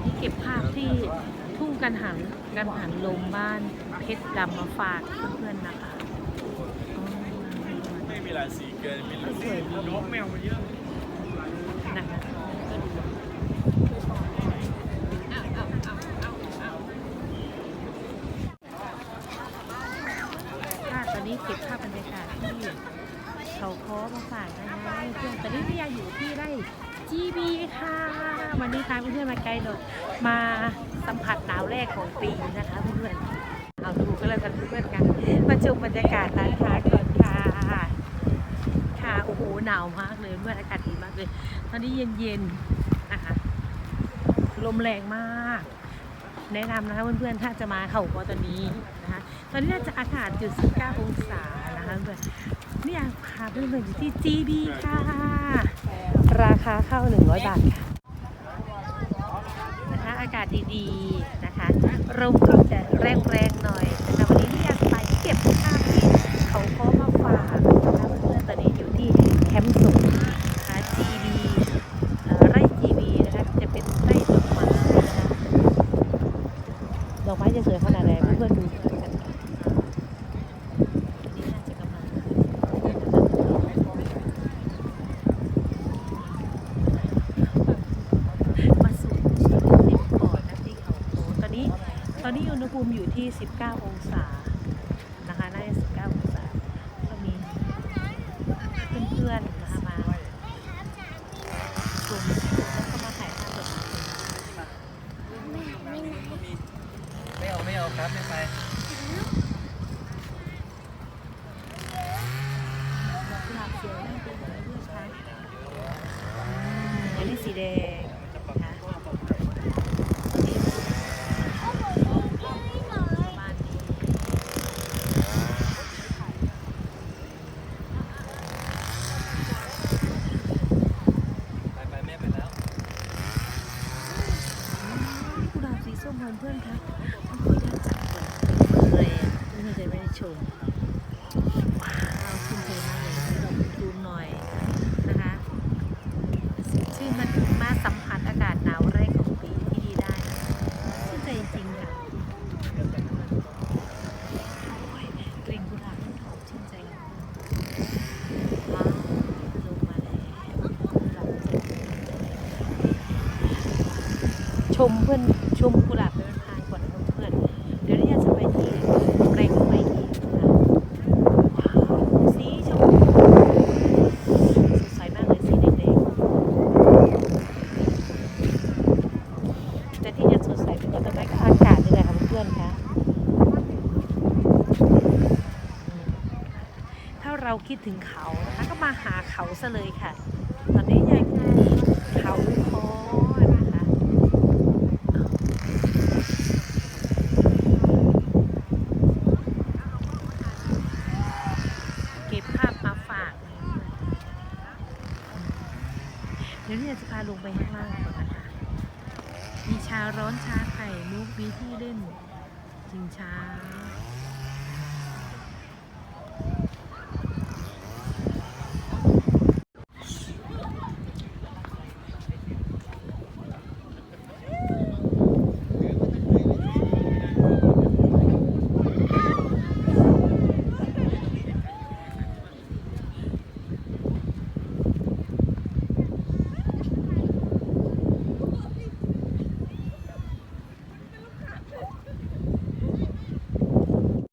วันนี้เก็บภาพที่ทุ่งกันหันกันหันลมบ้านเพชรดำมาฝากเพื่อนๆนะคะไม่มีหลายสีเกินมีลายสวยมากแมวมันเยอะนะคะตอนนี้เก็บภาพบรรยากาศที่เขาค้อมาฝากนะคะเพื่อนตอนนี้พี่ยาอยู่ที่ไร่ GB ค่ะ วันนี้พาเพื่อนๆมาไกลหน่อยมาสัมผัสหนาวแรกของปีนะคะเพื่อนๆเอาดูก็แล้วกันเพื่อนๆกัน มาชมบรรยากาศร้านค้าก่อนค่ะค่ะโอ้โหหนาวมากเลยเมื่ออากาศดีมากเลย ตอนนี้เย็นๆนะคะลมแรงมาก แนะนำนะคะเพื่อนๆถ้าจะมาเขาก็ตอนนี้นะคะตอนนี้น่าจะอากาศอยู่19องศานะคะเพื่อนนี่ยพาเพื่อนๆอยู่ที่ GB ค่ะ ราคาเข้า 100 บาทค่ะนะคะอากาศดีๆนะคะลมก็จะแรงๆหน่อยแต่วันนี้นี่อยากไปเก็บภาพที่เขาค้อมาฝากนะคะเพื่อนๆตอนนี้อยู่ที่แคมป์สุขนะคะ GB ไร่ GB นะคะจะเป็นไร่ดอกไม้นะคะดอกไม้จะสวยขนาดไหนเพื่อนๆดูกันค่ะนี่น่าจะกำลัง มาสู่ชีวิตริมก่อนนะที่เขาโค้งต อนนี้ตอนนี้อุณหภูมิอยู่ที่ 19 องศานะคะน่าจะ19 องศาก็มีเพื่อนๆนะคะมากลุ่มแล้วก็มาถ่ายภาพแบบนี้ไม่เอาไม่เอาครับไม่ไปกุหลาบเขียวนั่นเป็นแบบนี้ด้วยค่ะอันนี้สีแดงนะคะอันนี้ประมาณนี้ ไปไปแม่ไปแล้ว กุหลาบสีส้มเหมือนเพื่อนคะต้องขออนุญาตจับก่อนเลยอะเพื่อนจะไม่ได้ชม ว้าวชื่นใจมากเลยให้เราดูหน่อยนะคะชื่นมันมาสัมผัสอากาศหนาวแรกของปีที่ดีได้ชื่นใจจริงๆค่ะโอ้ยกลิ่นกุหลาบมันหอมชื่นใจเลยว้าวลงมาแล้วกุหลาบช มเพื่อนชมกุหลาบเป็นพายก่อนนะเพื่อนเดี๋ยวนี้จะไปที่แปลงไม้อีกค่ะสีชมพูสดใสมากเลยสีแดงๆแต่ที่จะสดใสเป็นก็ต้องได้อากาศนี่แหละค่ะเพื่อนๆคะถ้าเราคิดถึงเขานะคะก็มาหาเขาซะเลยค่ะ ตอนนี้ยังเขาคอนะคะเก็บภาพมาฝากเดี๋ยวนี้จะพาลงไปข้างล่างก่อนนะคะมีชาร้อนชาไข่มุกมีที่เล่นชิงช้า